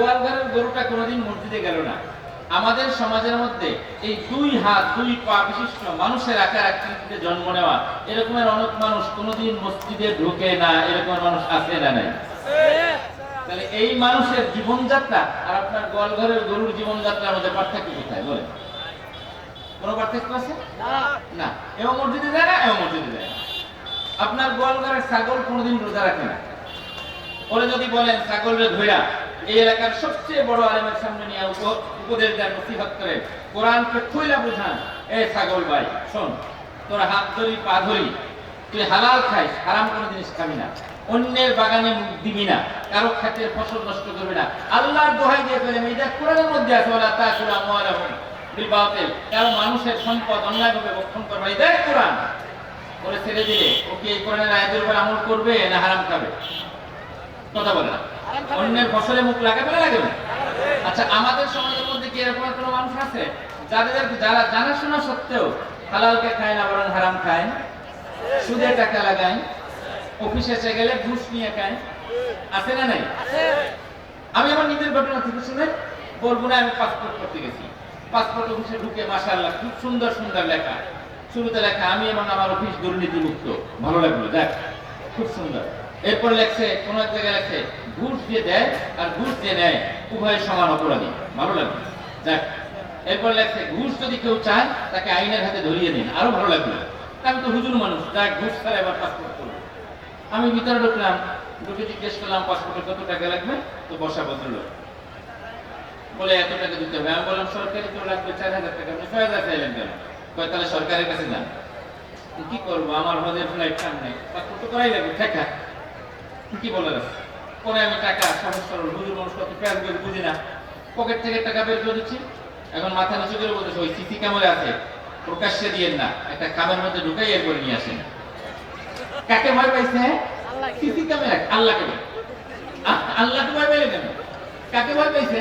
গোয়াল ঘরের গরুটা কোনোদিন মসজিদে গেল না। আমাদের সমাজের মধ্যে এই দুই হাত, দুই পা বিশিষ্ট মানুষের আকার আকৃতিতে জন্ম নেওয়া, এরকমের অনেক মানুষ কোনোদিন মসজিদে ঢোকে না, এরকমের মানুষ আছে না নাই? তাহলে এই মানুষের জীবনযাত্রা আর আপনার গোয়াল ঘরের গরুর জীবনযাত্রার মধ্যে পার্থক্য কোথায়? বলেন। কোনো পার্থক্য আছে? না। এবং মসজিদে যায় না এবং মসজিদে যায় না। আপনার গোয়াল ঘরের ছাগল কোনোদিন রোজা রাখে না। ওরে যদি বলেন ছাগলরে ধইরা এই এলাকার সবচেয়ে বড় আলেমের সামনে নিয়ে উপদেশ দেন, নসিহত করে। কোরআনকে খুইলা বুঝান। এ ছাগল ভাই, শোন, তোর হাত ধরি, পা ধরি। তুই হালাল খাইস, হারাম কোনো জিনিস খাবি না। অন্যের বাগানে মুখ দিবি না। কারও ক্ষেতের ফসল নষ্ট করবি না। আল্লাহর দোহাই দিয়ে ফেলে এটা কোরআনের মধ্যে আছে ওলা তা কুলা মোয়ালাহুম বিল বাতিল। কারও মানুষের সম্পদ অন্যায়ভাবে বক্ষণ করবে এই দেখ, কোরআন। করে ছেড়ে দিলে ওকে এই কোরআনের আয়াতের উপর আমল করবে না হারাম খাবে? কথা বলে না। অন্যের ফসলে মুখ লাগাবে না লাগাবে আচ্ছা আমাদের সমাজের মধ্যে কি এরকম কোনো মানুষ আছে? যাদের যারা জানাশোনা সত্ত্বেও হালালকে খায় না বরং হারাম খায়? সুদে টাকা লাগায়? অফিসে এসে গেলে ঘুষ নিয়ে খায়? আছে না নাই? আমি আমার নিজের ঘটনা থেকে শুনে বলব না আমি পাসপোর্ট করতে গেছি। পাসপোর্ট অফিসে ঢুকে মাশাআল্লাহ খুব সুন্দর সুন্দর লেখা। শুরুতে লেখা আমি এবং আমার অফিস দুর্নীতি মুক্ত ভালো লাগল দেখ খুব সুন্দর। এরপর লেখছে কোন এক জায়গায় লেখছে ঘুষ দিয়ে দেয় আর ঘুষ দিয়ে নেয়। উভয় সমান অপরাধী। ভালো লাগল? দেখ এরপর লেখছে, ঘুষ যদি কেউ চায়, তাকে আইনের হাতে ধরিয়ে দিন। আরও ভালো লাগল। আমি তো হুজুর মানুষ দেখ ঘুষ ছাড়া এবার পাসপোর্ট করব। আমি ভিতরে ঢুকলাম, ঢুকে জিজ্ঞেস করলাম পাসপোর্টে কত টাকা লাগবে? তো বসা ভদ্রলোক বলে, এত টাকা দিতে হবে। আমি বললাম, সরকারি তো লাগবে চার হাজার টাকা। আপনি ছয় হাজার চাইলেন কেন? তাহলে সরকারের কাছে যান। কি করব? আমার হজের ফ্লাইট নেই। পাসপোর্ট তো করাই লাগবে, ঠেকা। কি বলে রাখছে পরে আমি টাকা সহজ সরল হুজুর মানুষ কত পেঁয়াজ বের বুঝি না। পকেট থেকে টাকা বের করে দিচ্ছি। এখন মাথা নিচু করে বলতেছে ওই সিসি ক্যামেরা আছে প্রকাশ্যে দিয়েন না একটা কামের মধ্যে ঢুকাই এর করে নিয়ে আসেন। কাকে ভয় পাইছে সিসি ক্যামেরা আল্লাহকে ভয়। আল্লাহকে ভয় পাইলে কেন? কাকে ভয় পাইছে?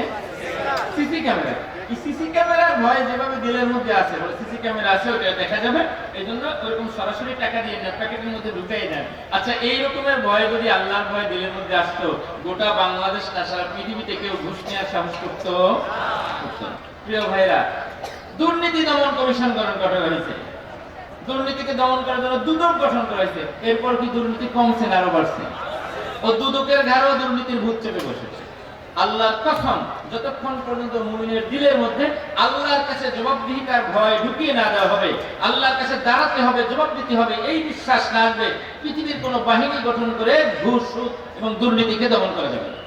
CC camera. সিসি ক্যামেরার ভয় যেভাবে দিলের মধ্যে আছে সিসি ক্যামেরা আছে, ওটা দেখা যাবে। এই জন্য ওরকম সরাসরি টাকা দিয়ে প্যাকেটের মধ্যে ঢুকাই দেন। আচ্ছা এই রকমের ভয় যদি আল্লাহর ভয় দিলের মধ্যে আসতো, গোটা বাংলাদেশ না, সারা পৃথিবীতে কেউ ঘুষ নেওয়ার সাহস করতো? প্রিয় ভাইরা, দুর্নীতি দমন কমিশন গঠন করা হয়েছে। দুর্নীতিকে দমন করার জন্য দুদক গঠন করা হয়েছে। এরপর কি দুর্নীতি কমছে না আরও বাড়ছে? ও দুদকের ঘাড়েও দুর্নীতির ভূত চেপে বসেছে। আল্লাহর কসম যতক্ষণ পর্যন্ত মুমিনের দিলের মধ্যে আল্লাহর কাছে জবাবদিহিতার ভয় ঢুকিয়ে না দেওয়া হবে, আল্লাহর কাছে দাঁড়াতে হবে, জবাব দিতে হবে, এই বিশ্বাস না আসবে, পৃথিবীর কোনো বাহিনী গঠন করে ঘুষ, সুদ এবং দুর্নীতিকে দমন করা যাবে না।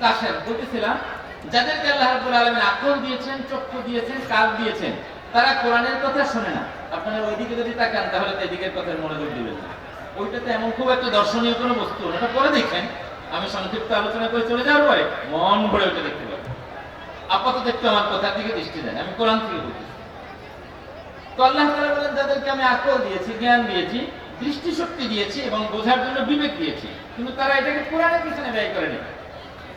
কাশের বলতেছিলাম, যাদেরকে আল্লাহ রাব্বুল আলামিন আকল দিয়েছেন, চক্ষু দিয়েছেন, কান দিয়েছেন, তারা কোরআনের কথা শোনে না আপনারা ওইদিকে যদি তাকান, তাহলে তো এদিকের কথায় মনোযোগ দিবেন ওইটাতে এমন খুব একটা দর্শনীয় কোনো বস্তু। ওটা পরে দেখেন আমি সংক্ষিপ্ত আলোচনা করে চলে যাওয়ার পরে মন ভরে ওটা দেখতে পাবেন আপাতত একটু আমার কথার দিকে দৃষ্টি দেন, আমি কোরআন থেকে বলতেছি। তো আল্লাহ বলেন, যাদেরকে আমি আকল দিয়েছি, জ্ঞান দিয়েছি দিয়েছি এবং বোঝার জন্য বিবেক দিয়েছি, কিন্তু তারা এটাকে কোরআনের পিছনে ব্যয় করেনি।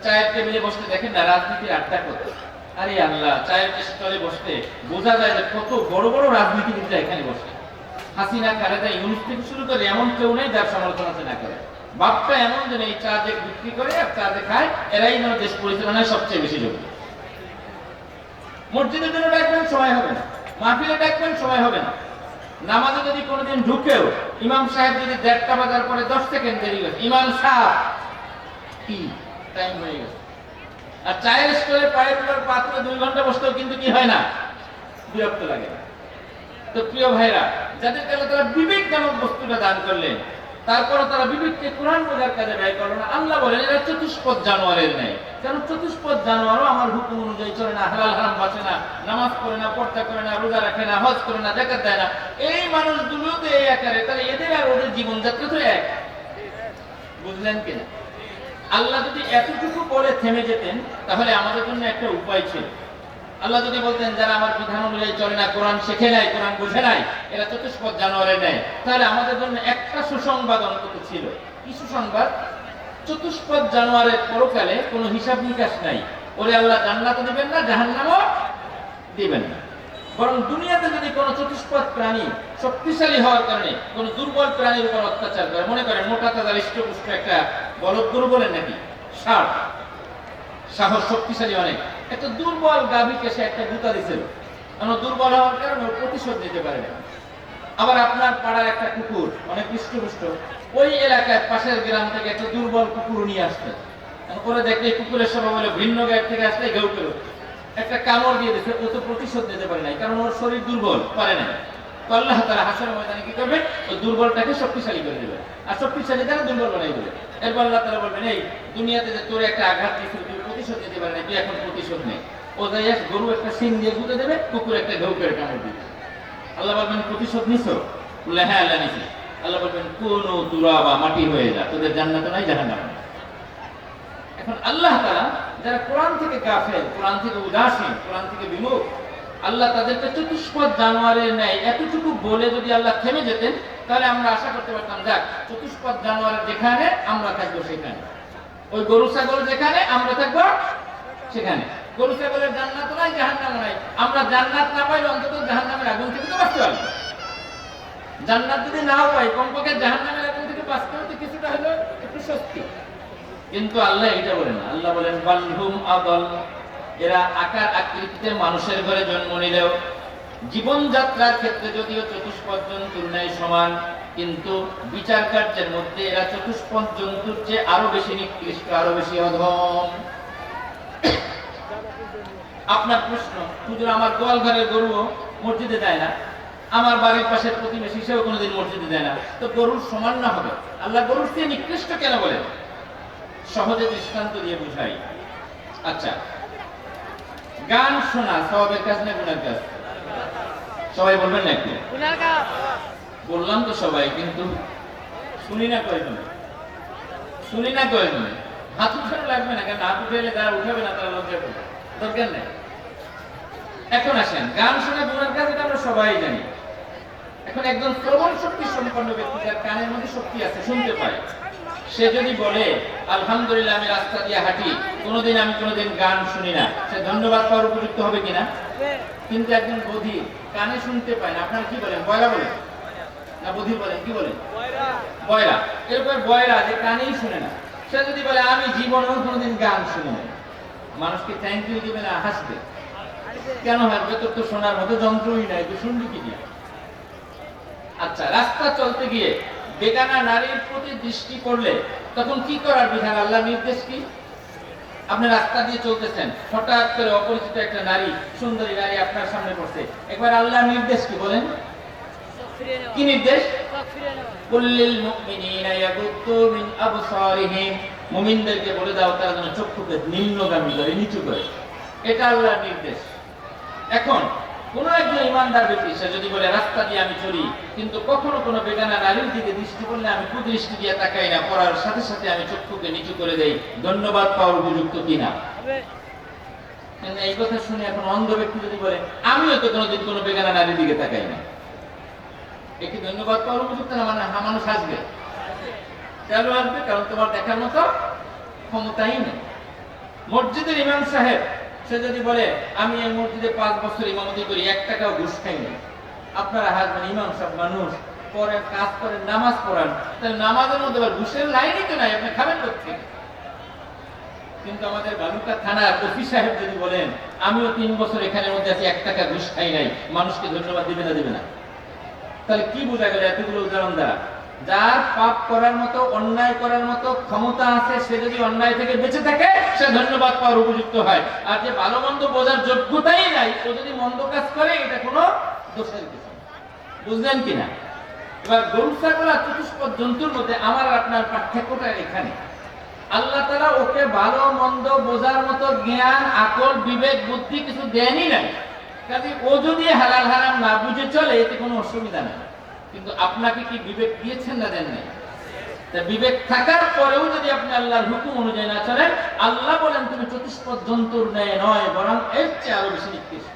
চায়ের টেবিলে বসতে দেখেন না, রাজনীতির আড্ডা করতে আরে আল্লাহ, চায়ের স্টলে বসতে বোঝা যায় যে কত বড় বড় রাজনীতিবিদরা এখানে বসে। হাসিনা খালেদা ইউনুস থেকে শুরু করে এমন কেউ নেই যার সমালোচনা না করে। বাপটা এমন যে এই চা যে বিক্রি করে আর চা যে খায়, এরাই যেন দেশ পরিচালনায় সবচেয়ে বেশি যোগ্য। মসজিদের জন্য ডাকবেন, সময় হবে না। মাহফিলে ডাকবেন, সময় হবে না। নামাজে যদি কোনোদিন ঢুকেও, ইমাম সাহেব যদি দেড়টা বাজার পরে দশ সেকেন্ড দেরি গেছে ইমাম সাহেব, কি টাইম হয়ে গেছে। আর চায়ের স্টোরে পায়ের উপর পাত্রে দুই ঘণ্টা বসতেও কিন্তু কি হয় না? বিরক্ত লাগে না। তো প্রিয় ভাইরা আল্লাহ তারা বিবেক নামক বস্তুটা দান করলেন তারপরে তারা বিবেককে কোরআন বোঝার কাজে ব্যয় করল না। আল্লাহ বলেন, এরা চতুষ্পদ জানোয়ারের নেই কেন চতুষ্পদ জানোয়ারও আমার হুকুম অনুযায়ী চলে না? হালাল হারাম বাঁচে না, নামাজ পড়ে না, পর্দা করে না, রোজা রাখে না, হজ করে না দেখা দেয় না। এই মানুষগুলো তো এই আকারে। তাহলে এদের আর ওদের জীবনযাত্রা তো এক। বুঝলেন কিনা? আল্লাহ যদি এতটুকু বলে থেমে যেতেন, তাহলে আমাদের জন্য একটা উপায় ছিল। আল্লাহ যদি বলতেন, যারা আমার বিধান অনুযায়ী চলে না, কোরআন শেখে নাই, কোরআন বুঝে নাই, এরা চতুষ্পদ জানোয়ারে নেয় তাহলে আমাদের জন্য একটা সুসংবাদ অন্তত ছিল। কি সুসংবাদ? চতুষ্পদ জানোয়ারের পরকালে কোনো হিসাব নিকাশ নাই। ওরে আল্লাহ, জান্নাতও দিবেন না, জাহান্নামও দিবেন না। বরং দুনিয়াতে যদি কোনো চতুষ্পদ প্রাণী শক্তিশালী হওয়ার কারণে কোনো দুর্বল প্রাণীর উপর অত্যাচার করে, মনে করেন মোটা তাজা হৃষ্টপুষ্ট একটা বলদ গরু বলেন নাকি? ষাট সাহস শক্তিশালী অনেক। একটা দুর্বল গাভীকে সে একটা গুতা দিছিল। কারণ দুর্বল হওয়ার কারণে ও প্রতিশোধ নিতে পারে না। আবার আপনার পাড়ার একটা কুকুর, অনেক হৃষ্টপুষ্ট ওই এলাকায় পাশের গ্রাম থেকে একটা দুর্বল কুকুর নিয়ে আসতে ওরা দেখলে কুকুরের সবাই বলে ভিন্ন গায়ের থেকে আসলে ঘেউ পেল একটা কামড় দিয়ে দিচ্ছে ও তো প্রতিশোধ নিতে পারে নাই, কারণ ওর শরীর দুর্বল, পারে নাই। তো আল্লাহ তারা হাসর ময়দানে কি করবে? ওই দুর্বলটাকে শক্তিশালী করে দেবে। আর শক্তিশালী দ্বারা দুর্বল বানাই দেবে। এরপর আল্লাহ তারা বলবেন, এই দুনিয়াতে যে তোর একটা আঘাত দিয়েছিল প্রতিশোধ নিতে পারে না তুই এখন প্রতিশোধ নেই। ও যাই আস, গরু একটা সিং দিয়ে গুঁতে দেবে কুকুর একটা ঘেউ করে কামড় দিবে। আল্লাহ বলবেন প্রতিশোধ নিছো? বলে হ্যাঁ আল্লাহ নিছি। আল্লাহ বলবেন কোন তুরা বা মাটি হয়ে যা তোদের জান্নাতে নাই জাহান্নামে। এখন আল্লাহ তারা যারা কোরআন থেকে গাফেল কোরআন থেকে উদাসীন কোরআন থেকে বিমুখ আল্লাহ তাদেরকে চতুষ্পদ জানোয়ারের ন্যায় এতটুকু বলে যদি আল্লাহ থেমে যেতেন তাহলে আমরা আশা করতে পারতাম যাক চতুষ্পদ জানোয়ারের যেখানে আমরা থাকব সেখানে। ওই গরু, ছাগল যেখানে, আমরা থাকব সেখানে। গরু, ছাগলের জান্নাত নাই, জাহান্নাম নাই। আমরা জান্নাত না পাইলে অন্তত জাহান্নামের আগুন থেকে তো বাঁচতে পারব। জান্নাত যদি নাও পাই, কমপক্ষে জাহান্নামের আগুন থেকে বাঁচতে হতে কিছুটা হলো একটু স্বস্তি। কিন্তু আল্লাহ এটা বলেন না। আল্লাহ বলেন, বালহুম আদল। এরা আকার আকৃতিতে মানুষের ঘরে জন্ম নিলেও জীবনযাত্রার ক্ষেত্রে যদিও চতুষ্পদ জন্তুর ন্যায় সমান, কিন্তু বিচার কার্যের মধ্যে এরা চতুষ্পদ জন্তুর চেয়ে আরও বেশি নিকৃষ্ট, আরও বেশি অধম। আপনার প্রশ্ন, হুজুর, আমার গোয়াল ঘরের গরু মসজিদে দেয় না? আমার বাড়ির পাশের প্রতিবেশী হিসেবে কোনোদিন মসজিদে দেয় না। তো গরুর সমান না হবে? আল্লাহ গরুর চেয়ে নিকৃষ্ট কেন বলেন? সহজে দৃষ্টান্ত দিয়ে বুঝাই। আচ্ছা গান শোনা সবের কাজ না গুণার কাজ? সবাই বলবেন না একটু বললাম তো সবাই কিন্তু শুনি না কয়জনে। শুনি না কয়জনে। হাত উঠানো লাগবে না কারণ হাত উঠাইলে তারা উঠাবে না তারা লজ্জা করবে। দরকার নেই। এখন আসেন গান শোনা গুণার কাজ এটা আমরা সবাই জানি। এখন একজন শ্রবণ শক্তি সম্পন্ন ব্যক্তি যার কানের মধ্যে শক্তি আছে শুনতে পায়। সে যদি বলে, আলহামদুলিল্লাহ, আমি রাস্তা দিয়ে হাঁটি, কোনোদিন আমি কোনোদিন গান শুনি না। সে ধন্যবাদ পাওয়ার উপযুক্ত হবে কিনা? কিন্তু একজন বধির কানে শুনতে পায় না। আপনারা কি বলেন? বয়রা বলেন? না বধির বলেন? কি বলেন? বয়রা। এরপর বয়রা যে কানেই শুনে না। সে যদি বলে, আমি জীবনেও কোনোদিন গান শুনি না মানুষকে থ্যাংক ইউ দিবে না, হাসবে। কেন হাসবে? তোর তো শোনার মতো যন্ত্রই নাই। তুই শুনবি কি দিয়ে? আচ্ছা রাস্তা চলতে গিয়ে বেগানা নারীর প্রতি দৃষ্টি করলে তখন কি করার বিধান? আল্লাহ নির্দেশ কি? আপনি রাস্তা দিয়ে চলতেছেন, হঠাৎ করে অপরিচিত একটা নারী, সুন্দরী নারী আপনার সামনে পড়ছে একবার আল্লাহ নির্দেশ কি বলেন? কি নির্দেশ? কুল্লিল মুমিনিনা ইয়াগুদ্দু মিন আবসারিহিম। মুমিনদেরকে বলে দাও, তারা যেন চক্ষুকে নিম্নগামী করে, নিচু করে। এটা আল্লাহর নির্দেশ। এখন কোন একজন ইমানদার ব্যক্তি, সে যদি বলে, রাস্তা দিয়ে আমি চলি, কিন্তু কখনো কোনো বেগানা নারীর দিকে দৃষ্টি করলে আমি কুদৃষ্টি দিয়ে তাকাই না, পড়ার সাথে সাথে আমি চক্ষুকে নিচু করে দেই, ধন্যবাদ পাওয়ার উপযুক্ত কিনা? এই কথা শুনে এখন অন্ধ ব্যক্তি যদি বলে, আমিও তো কোনোদিন কোনো বেগানা নারীর দিকে তাকাই না। একটি ধন্যবাদ পাওয়ার উপযুক্ত না? মানে হা মানুষ আসবে। কেন আসবে? কারণ তোমার দেখার মতো ক্ষমতাই নেই। মসজিদের ইমাম সাহেব সে যদি বলে, আমি এই মসজিদে পাঁচ বছর ইমামতি করি, এক টাকাও ঘুষ খাই না আপনারা হাসবেন ইমাম সব মানুষ পরে কাজ করেন, নামাজ পড়ান। তাহলে নামাজের মধ্যে ঘুষের লাইনই তো নাই, আপনি খাবেন কোথেকে কিন্তু আমাদের বালুকা থানার সাহেব যদি বলেন, আমিও তিন বছর এখানের মধ্যে আছি, এক টাকা ঘুষ খাই নাই, মানুষকে ধন্যবাদ দিবে না দিবে না। তাহলে কি বোঝা গেল এতগুলো উদাহরণ দ্বারা? যার পাপ করার মতো, অন্যায় করার মতো ক্ষমতা আছে, সে যদি অন্যায় থেকে বেঁচে থাকে, সে ধন্যবাদ পাওয়ার উপযুক্ত হয়। আর যে ভালো মন্দ বোঝার যোগ্যতাই নাই, ও যদি মন্দ কাজ করে, এটা কোনো দোষের। বুঝলেন কিনা? এবার গরু, ছাগল আর চতুষ্পদ জন্তুর মধ্যে আমার আপনার পার্থক্যটা এখানে। আল্লাহ তারা ওকে ভালো, মন্দ বোঝার মতো জ্ঞান, আকল, বিবেক, বুদ্ধি কিছু দেনই নাই। কাজে ও যদি হালাল, হারাম না বুঝে চলে, এতে কোনো অসুবিধা নেই। কিন্তু আপনাকে কি বিবেক দিয়েছেন না দেন বিবেক থাকার পরেও যদি আপনি আল্লাহর হুকুম অনুযায়ী না চলেন, আল্লাহ বলেন তুমি চতুষ্পদ জন্তুর ন্যায় নয়, বরং এর চেয়ে আরও বেশি নিকৃষ্ট।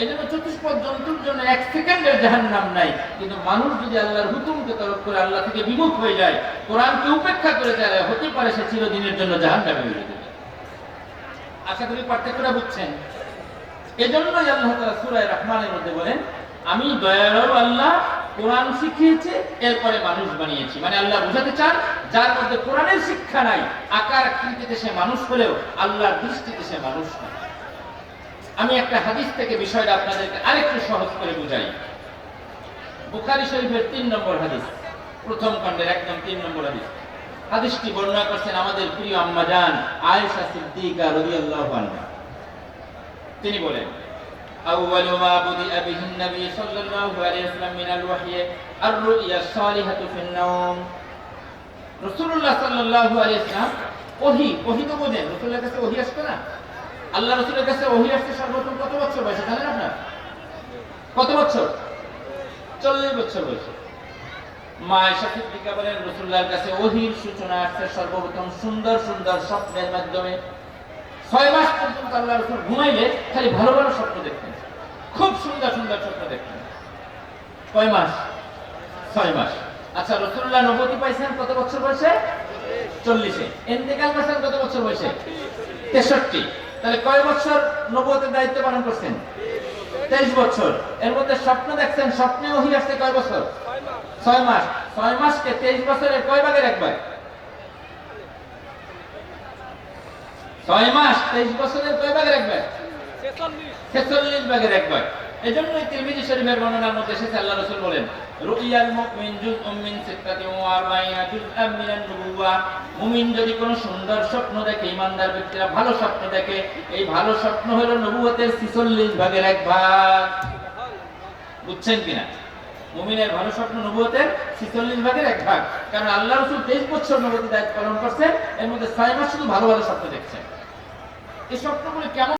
এই জন্য চতুষ্পদ জন্তুর জন্য এক সেকেন্ডের জাহান নাম নাই। কিন্তু মানুষ যদি আল্লাহর হুকুমকে তরফ করে আল্লাহ থেকে বিমুখ হয়ে যায়, কোরআনকে উপেক্ষা করে যায়, হতে পারে সে চিরদিনের জন্য জাহান নামে হয়ে যেতে আশা করি পার্থক্যটা বুঝছেন? এজন্যই আল্লাহ তাআলা সূরা রহমানের মধ্যে বলেন, আমি দয়ালু আল্লাহ কোরআন শিখিয়েছে, এরপরে মানুষ বানিয়েছি। মানে আল্লাহ বোঝাতে চান, যার মধ্যে কোরআনের শিক্ষা নাই, আকার আকৃতিতে সে মানুষ হলেও আল্লাহর দৃষ্টিতে সে মানুষ না আমি একটা হাদিস থেকে বিষয়টা আপনাদেরকে আরেকটু সহজ করে বুঝাই। বুখারী শরীফের তিন নম্বর হাদিস, প্রথম খণ্ডের একদম তিন নম্বর হাদিস। হাদিসটি বর্ণনা করছেন আমাদের প্রিয় আম্মাজান আয়েশা সিদ্দিকা রাদিয়াল্লাহু আনহা। তিনি বলেন أول ما بدأ به النبي صلى الله عليه وسلم من الوحي الرؤيا الصالحة في النوم রসুল্লাহ সাল্লাল্লাহু আলাইহি সাল্লাম ওহি ওহি তো বোঝেন রসুলের কাছে ওহি আসতো না আল্লাহ রসুলের কাছে ওহি আসছে সর্বপ্রথম কত বছর বয়সে জানেন আপনার কত বছর চল্লিশ বছর বয়সে মা আয়েশা সিদ্দিকা বলেন রসুল্লাহর কাছে ওহির সূচনা আসছে সর্বপ্রথম সুন্দর সুন্দর স্বপ্নের মাধ্যমে ছয় মাস পর্যন্ত আল্লাহ রসুল ঘুমাইলে খালি ভালো ভালো স্বপ্ন দেখতেন খুব সুন্দর সুন্দর স্বপ্ন দেখতেন কয় মাস? ছয় মাস। আচ্ছা রসুল্লাহ নবতী পাইছেন কত বছর বয়সে? চল্লিশে। এন্তেকাল করছেন কত বছর বয়সে? তেষট্টি। তাহলে কয় বছর নবতের দায়িত্ব পালন করছেন? তেইশ বছর। এর মধ্যে স্বপ্ন দেখছেন, স্বপ্নে ওহি আসছে কয় বছর? ছয় মাস। ছয় মাসকে তেইশ বছরের কয় ভাগের একবার ছয় মাস, তেইশ বছরের কয় ভাগের একবার ছেচল্লিশ ভাগের একবার এই জন্যই তিরমিজি শরীফের বর্ণনার মধ্যে আল্লাহ রসুল বলেন, রুইয়াল মুমিন জুজউম মিন সিত্তাতি ওয়া আরবাইনা নুবুওয়া। মুমিন যদি কোনো সুন্দর স্বপ্ন দেখে, ইমানদার ব্যক্তিরা ভালো স্বপ্ন দেখে, এই ভালো স্বপ্ন হলো নবুয়তের 46 ভাগের এক ভাগ। বুঝছেন কিনা? মুমিনের ভালো স্বপ্ন নবুয়তের 46 ভাগের এক ভাগ। কারণ আল্লাহ রাসূল 23 বছর নবুয়তের দায়িত্ব পালন করছেন, এর মধ্যে 6 মাস শুধু ভালো ভালো স্বপ্ন দেখছেন। এই স্বপ্নগুলো কেমন